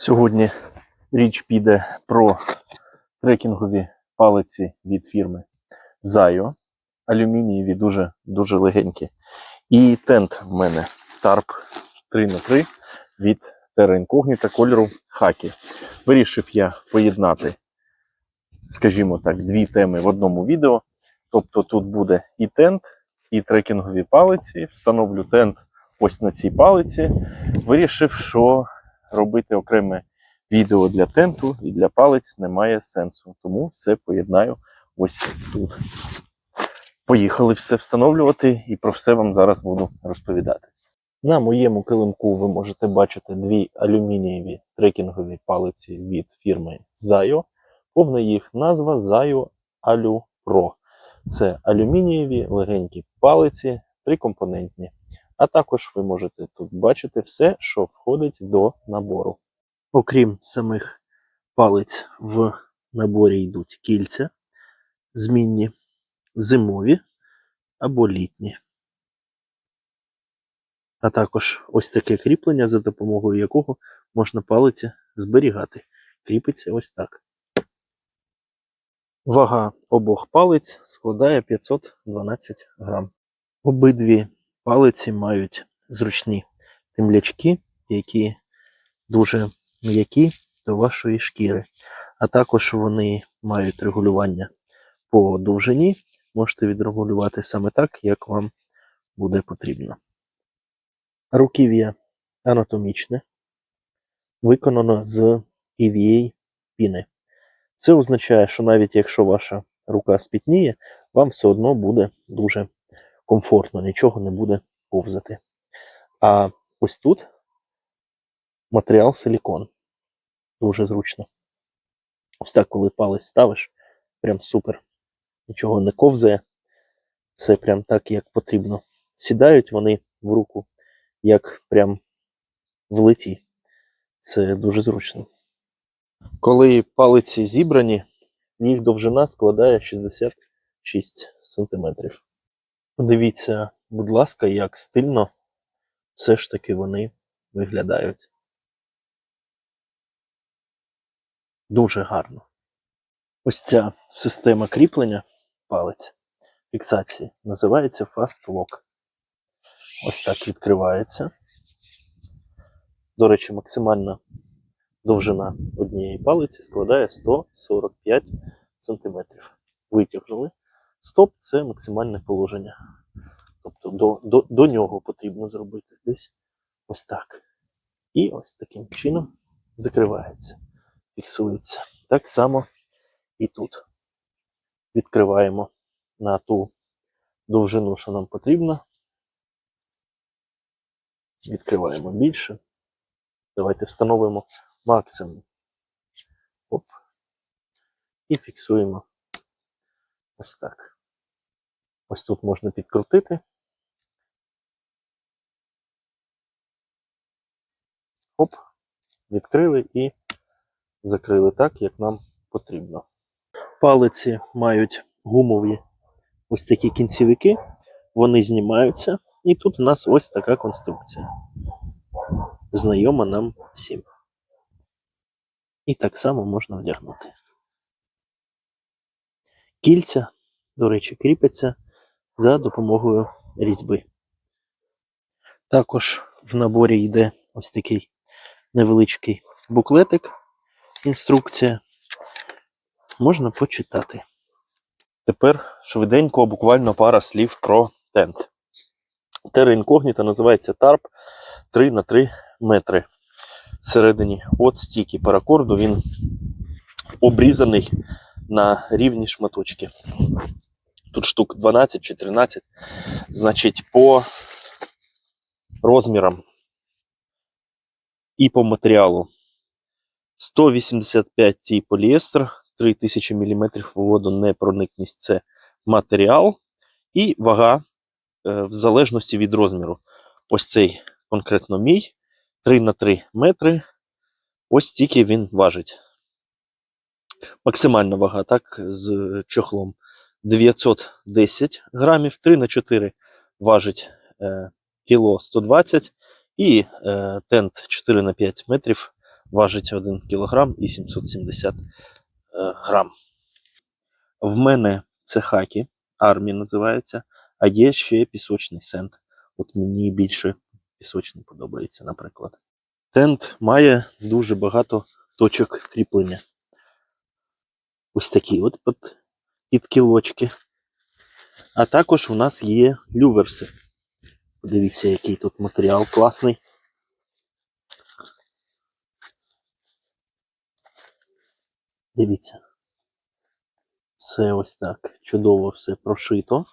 Сьогодні річ піде про трекінгові палиці від фірми Zayo. Алюмінієві, дуже, дуже легенькі. І тент в мене Tarp 3х3 від Terra Incognita кольору хакі. Вирішив я поєднати, скажімо так, дві теми в одному відео. Тобто тут буде і тент, і трекінгові палиці. Встановлю тент ось на цій палиці. Вирішив, що робити окреме відео для тенту і для палець немає сенсу. Тому все поєднаю ось тут. Поїхали все встановлювати і про все вам зараз буду розповідати. На моєму килимку ви можете бачити дві алюмінієві трекінгові палиці від фірми Zayo. Повна їх назва Zayo Alu Pro. Це алюмінієві легенькі палиці, трикомпонентні. А також ви можете тут бачити все, що входить до набору. Окрім самих палиць, в наборі йдуть кільця, змінні, зимові або літні. А також ось таке кріплення, за допомогою якого можна палиці зберігати. Кріпиться ось так. Вага обох палиць складає 512 грам. Обидві палиці мають зручні темлячки, які дуже м'які до вашої шкіри. А також вони мають регулювання по довжині. Можете відрегулювати саме так, як вам буде потрібно. Руків'я анатомічне, виконано з EVA піни. Це означає, що навіть якщо ваша рука спітніє, вам все одно буде дуже комфортно, нічого не буде ковзати. А ось тут матеріал силікон. Дуже зручно. Ось так, коли палець ставиш, прям супер. Нічого не ковзає. Все прям так, як потрібно. Сідають вони в руку, як прям влиті. Це дуже зручно. Коли палиці зібрані, їх довжина складає 66 см. Подивіться, будь ласка, як стильно все ж таки вони виглядають. Дуже гарно. Ось ця система кріплення палець фіксації називається Fast Lock. Ось так відкривається. До речі, максимальна довжина однієї палиці складає 145 см. Витягнули. Стоп це максимальне положення. Тобто до, до, до нього потрібно зробити десь ось так. І ось таким чином закривається, фіксується. Так само і тут. Відкриваємо на ту довжину, що нам потрібно. Відкриваємо більше. Давайте встановимо максимум. Оп. І фіксуємо ось так. Ось тут можна підкрутити. Оп, відкрили і закрили так, як нам потрібно. Палиці мають гумові ось такі кінцівики, вони знімаються, і тут у нас ось така конструкція. Знайома нам всім. І так само можна вдягнути. Кільця, до речі, кріпяться за допомогою різьби. Також в наборі йде ось такий невеличкий буклетик, інструкція. Можна почитати. Тепер швиденько, буквально пара слів про тент. Incognita називається TARP 3 на 3 метри. Всередині от стільки паракорду він обрізаний на рівні шматочки. Тут штук 12 чи 13. Значить, по розмірам і по матеріалу 185 цій поліестер, 3000 мм водонепроникність це матеріал, і вага е, в залежності від розміру. Ось цей конкретно мій 3 на 3 метри. Ось стільки він важить. Максимальна вага, так, з чохлом 910 грамів, 3 на 4 важить е, кіло 120 і е, тент 4 на 5 метрів важить 1 кг і 770 е, грам. В мене це хакі, армія називається, а є ще пісочний сент. От мені більше пісочний подобається, наприклад. Тент має дуже багато точок кріплення. Ось такі от от підкілочки. А також у нас є люверси. Подивіться, який тут матеріал класний. Дивіться. Все ось так. Чудово все прошито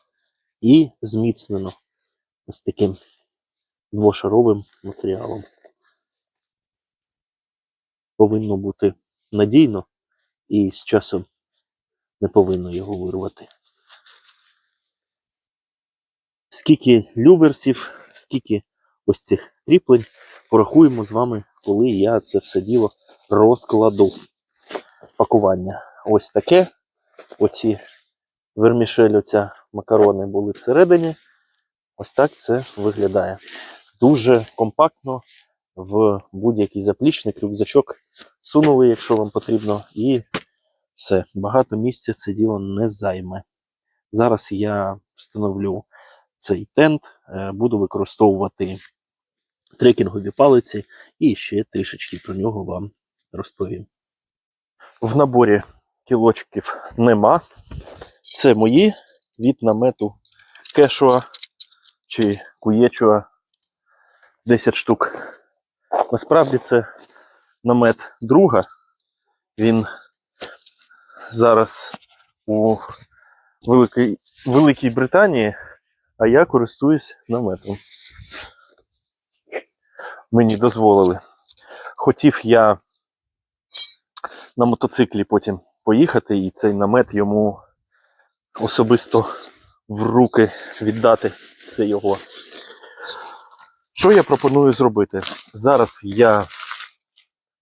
і зміцнено ось таким двошаровим матеріалом. Повинно бути надійно і з часом не повинно його вирвати. Скільки люверсів, скільки ось цих кріплень, порахуємо з вами, коли я це все діло розкладу. Пакування ось таке. Оці вермішель, оця макарони були всередині. Ось так це виглядає. Дуже компактно в будь-який заплічник, рюкзачок сунули, якщо вам потрібно, і все. Багато місця це діло не займе. Зараз я встановлю цей тент, е, буду використовувати трекінгові палиці і ще трішечки про нього вам розповім. В наборі кілочків нема. Це мої від намету кешуа чи куєчуа 10 штук. Насправді це намет друга. Він зараз у Великій, Великій Британії, а я користуюсь наметом. Мені дозволили. Хотів я на мотоциклі потім поїхати, і цей намет йому особисто в руки віддати. Це його. Що я пропоную зробити? Зараз я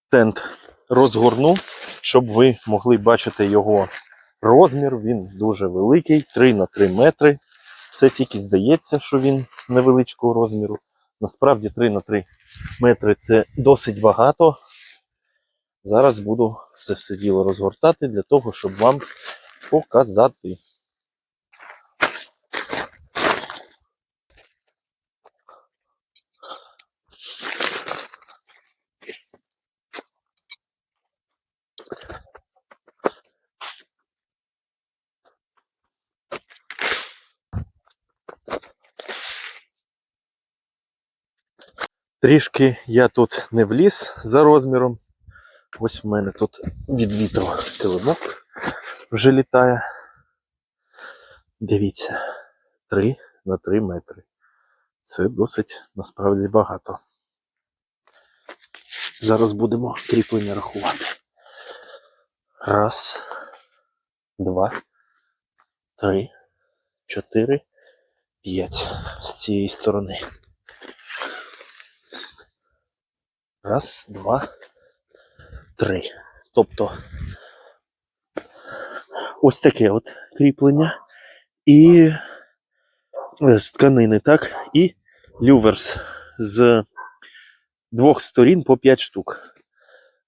тент розгорну, щоб ви могли бачити його розмір. Він дуже великий, 3 на 3 метри. Це тільки здається, що він невеличкого розміру. Насправді 3 на 3 метри це досить багато. Зараз буду це все діло розгортати для того, щоб вам показати. Трішки я тут не вліз за розміром. Ось в мене тут від вітру килимок вже літає. Дивіться, 3 на 3 метри. Це досить насправді багато. Зараз будемо кріплення рахувати. Раз, два, три, чотири, п'ять з цієї сторони. Раз, два, три. Тобто ось таке от кріплення і е, з тканини, так, і люверс з двох сторін по 5 штук.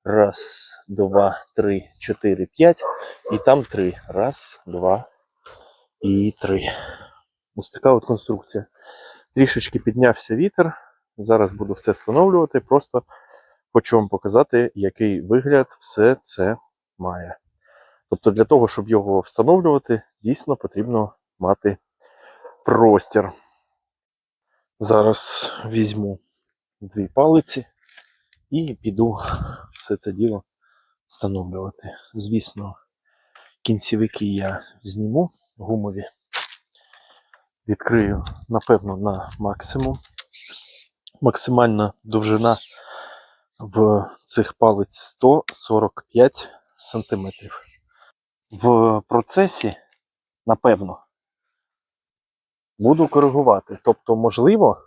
Раз, два, три, чотири, п'ять. І там три. Раз, два і три. Ось така от конструкція. Трішечки піднявся вітер. Зараз буду все встановлювати. Просто хочу вам показати, який вигляд все це має. Тобто, для того, щоб його встановлювати, дійсно потрібно мати простір. Зараз візьму дві палиці і піду все це діло встановлювати. Звісно, кінцівики я зніму гумові. Відкрию, напевно, на максимум. Максимальна довжина в цих палець 145 см. В процесі, напевно, буду коригувати. Тобто, можливо,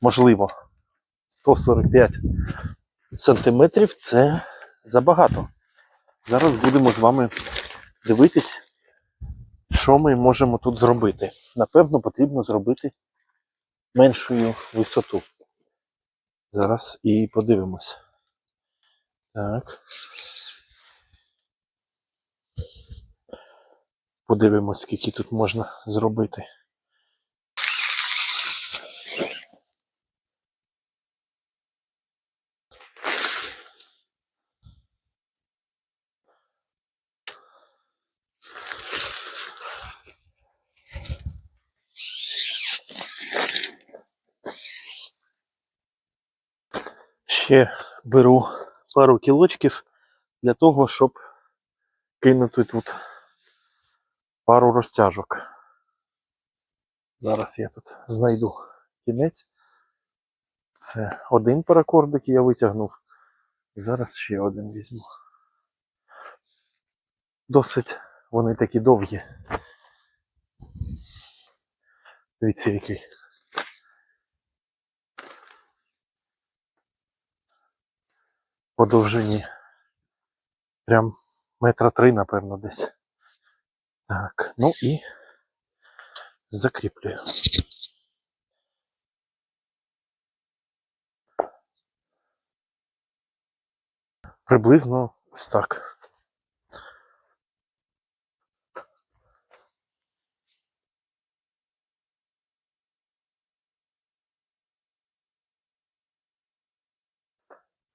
можливо, 145 сантиметрів це забагато. Зараз будемо з вами дивитись, що ми можемо тут зробити. Напевно, потрібно зробити меншою висоту. Зараз і подивимось. Так. Подивимось, скільки тут можна зробити. Ще беру пару кілочків для того, щоб кинути тут пару розтяжок. Зараз я тут знайду кінець. Це один паракордик я витягнув. Зараз ще один візьму. Досить вони такі довгі. Дивіться, який. По довжині. Прям метра три, напевно, десь. Так, ну і закріплюю. Приблизно ось так.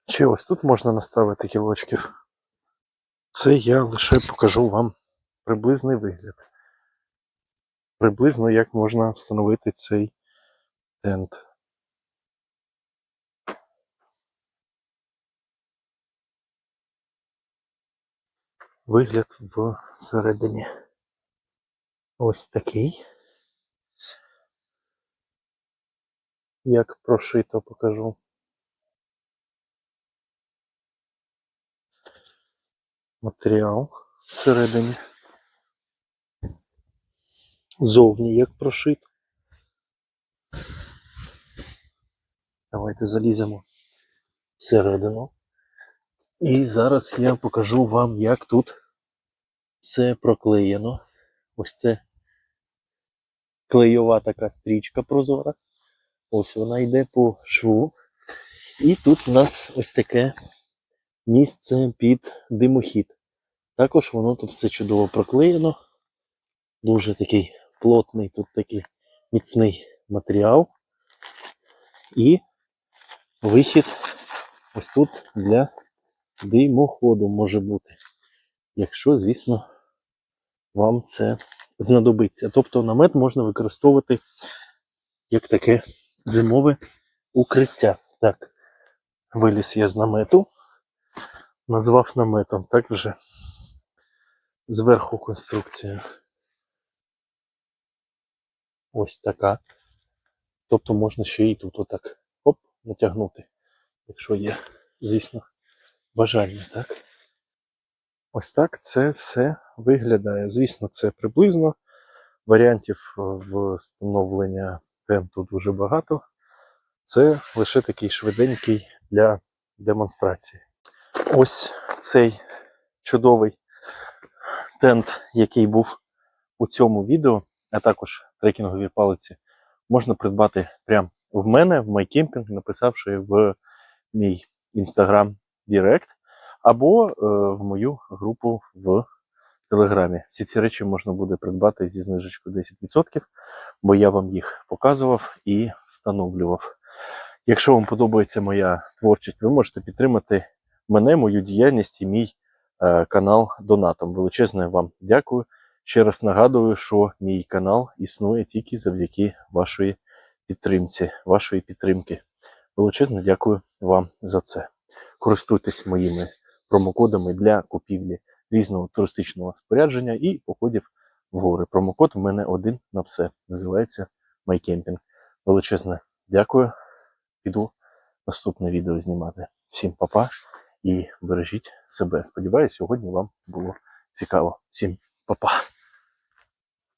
Чи ось тут можна наставити кілочків? Це я лише покажу вам приблизний вигляд. Приблизно як можна встановити цей тент. Вигляд всередині. Ось такий. Як прошито покажу. Матеріал всередині. Зовні як прошито. Давайте заліземо всередину. І зараз я покажу вам, як тут все проклеєно. Ось це клейова така стрічка прозора. Ось вона йде по шву. І тут у нас ось таке місце під димохід. Також воно тут все чудово проклеєно. Дуже такий плотний, тут такий міцний матеріал. І вихід ось тут для димоходу може бути. Якщо, звісно, вам це знадобиться. Тобто намет можна використовувати як таке зимове укриття. Так, виліз я з намету, назвав наметом, так вже зверху конструкція. Ось така. Тобто можна ще і тут отак оп, натягнути, якщо є, звісно, бажання, так? Ось так це все виглядає. Звісно, це приблизно. Варіантів е, встановлення тенту дуже багато. Це лише такий швиденький для демонстрації. Ось цей чудовий тент, який був у цьому відео, а також трекінгові палиці, можна придбати прямо в мене, в MyCamping, написавши в мій інстаграм Директ, або е, в мою групу в Телеграмі. Всі ці речі можна буде придбати зі знижечкою 10%, бо я вам їх показував і встановлював. Якщо вам подобається моя творчість, ви можете підтримати мене, мою діяльність і мій е, канал донатом. Величезне вам дякую. Ще раз нагадую, що мій канал існує тільки завдяки вашої підтримці, вашої підтримки. Величезне дякую вам за це. Користуйтесь моїми промокодами для купівлі різного туристичного спорядження і походів в гори. Промокод в мене один на все. Називається MyCamping. Величезне дякую. Піду наступне відео знімати. Всім па-па і бережіть себе. Сподіваюсь, сьогодні вам було цікаво. Всім па-па.